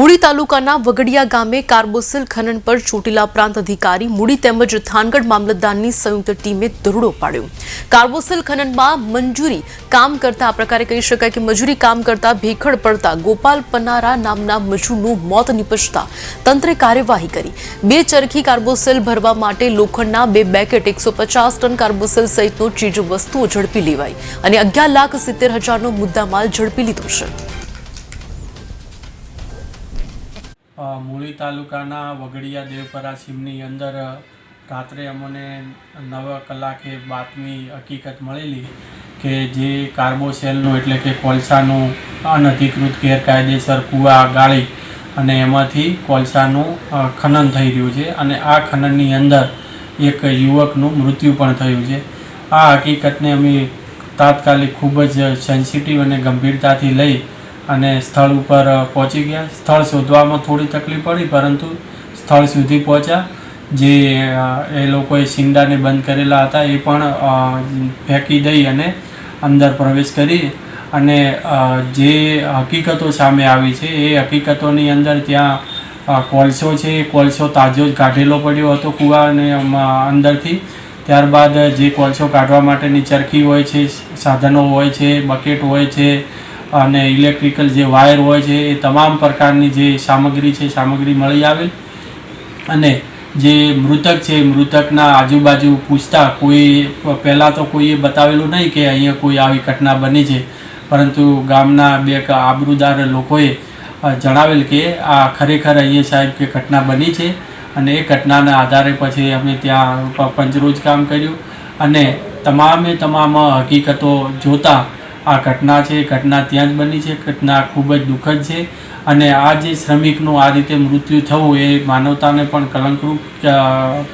મૂળી તાલુકાના વગડિયા ગામે કાર્બોસિલ ખનન પર ચોટીલા પ્રાંત અધિકારી મૂળી તેમજ થાનગઢ મામલતદારની સંયુક્ત ટીમે દરોડો પાડ્યો. કાર્બોસિલ ખનનમાં મંજૂરી કામ કરતા આ પ્રકારે કહી શકાય કે મજૂરી કામ કરતા ભેખડ પડતા ગોપાલ પનારા નામના મજૂરનું મોત નિપજતા તંત્રે કાર્યવાહી કરી. બે ચરખી કાર્બોસિલ ભરવા માટે લોખંડના બે બેકેટ એકસો પચાસ ટન કાર્બોસિલ સહિતનો ચીજ વસ્તુઓ ઝડપી લેવાઈ અને અગિયાર લાખ સિત્તેર હજારનો મુદ્દામાલ ઝડપી લીધો છે. મૂળી તાલુકાના વગડિયા દેવપરા સીમની અંદર રાત્રે અમને નવ કલાકે બાતમી હકીકત મળેલી કે જે કાર્બોસેલનું એટલે કે કોલસાનું અનધિકૃત ગેરકાયદેસર કૂવા ગાળી અને એમાંથી કોલસાનું ખનન થઈ રહ્યું છે અને આ ખનનની અંદર એક યુવકનું મૃત્યુ પણ થયું છે. આ હકીકતને અમે તાત્કાલિક ખૂબ જ સેન્સિટિવ અને ગંભીરતાથી લઈ અને સ્થળ ઉપર પહોંચી ગયા. સ્થળ શોધવામાં થોડી તકલીફ પડી, પરંતુ સ્થળ સુધી પહોંચ્યા. જે એ લોકોએ શિંગડાને બંધ કરેલા હતા, એ પણ ફેંકી દઈ અને અંદર પ્રવેશ કરી. અને જે હકીકતો સામે આવી છે, એ હકીકતોની અંદર ત્યાં કોલસો છે. એ કોલસો તાજો જ કાઢેલો પડ્યો હતો કૂવાને અંદરથી. ત્યારબાદ જે કોલસો કાઢવા માટેની ચરખી હોય છે, સાધનો હોય છે, બકેટ હોય છે અને ઇલેક્ટ્રિકલ જે વાયર હોય છે, એ તમામ પ્રકારની જે સામગ્રી છે, સામગ્રી મળી આવેલ. અને જે મૃતક છે, મૃતકના આજુબાજુ પૂછતા કોઈ, પહેલાં તો કોઈએ બતાવેલું નહીં કે અહીંયા કોઈ આવી ઘટના બની છે. પરંતુ ગામના બે આબરૂદાર લોકોએ જણાવેલ કે આ ખરેખર અહીંયા સાહેબ કે ઘટના બની છે અને એ ઘટનાના આધારે પછી અમે ત્યાં પંચરોજ કામ કર્યું. અને તમામે તમામ હકીકતો જોતા આ ઘટના છે, એ ઘટના ત્યાં જ બની છે, ઘટના ખૂબ જ દુઃખદ છે. અને આ જે શ્રમિકનું આ રીતે મૃત્યુ થવું એ માનવતાને પણ કલંકરૂપ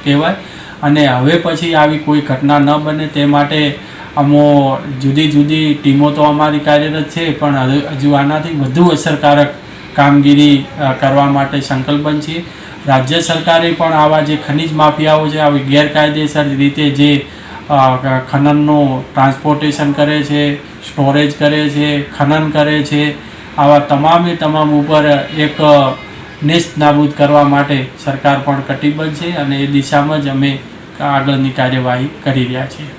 કહેવાય. અને હવે પછી આવી કોઈ ઘટના ન બને તે માટે અમો જુદી જુદી ટીમો તો અમારી કાર્યરત છે, પણ હજુ આનાથી વધુ અસરકારક કામગીરી કરવા માટે સંકલ્પન છીએ રાજ્ય સરકારે પણ આવા જે ખનિજ માફિયાઓ છે, આવી ગેરકાયદેસર રીતે જે ખનનનું ટ્રાન્સપોર્ટેશન કરે છે સ્ટોરેજ કરે છે, ખનન કરે છે, આવા તમામે તમામ ઉપર એક નેસ્ત નાબૂદ કરવા માટે સરકાર પણ કટિબદ્ધ છે અને એ દિશામાં જ અમે આગળની કાર્યવાહી કરી રહ્યા છીએ.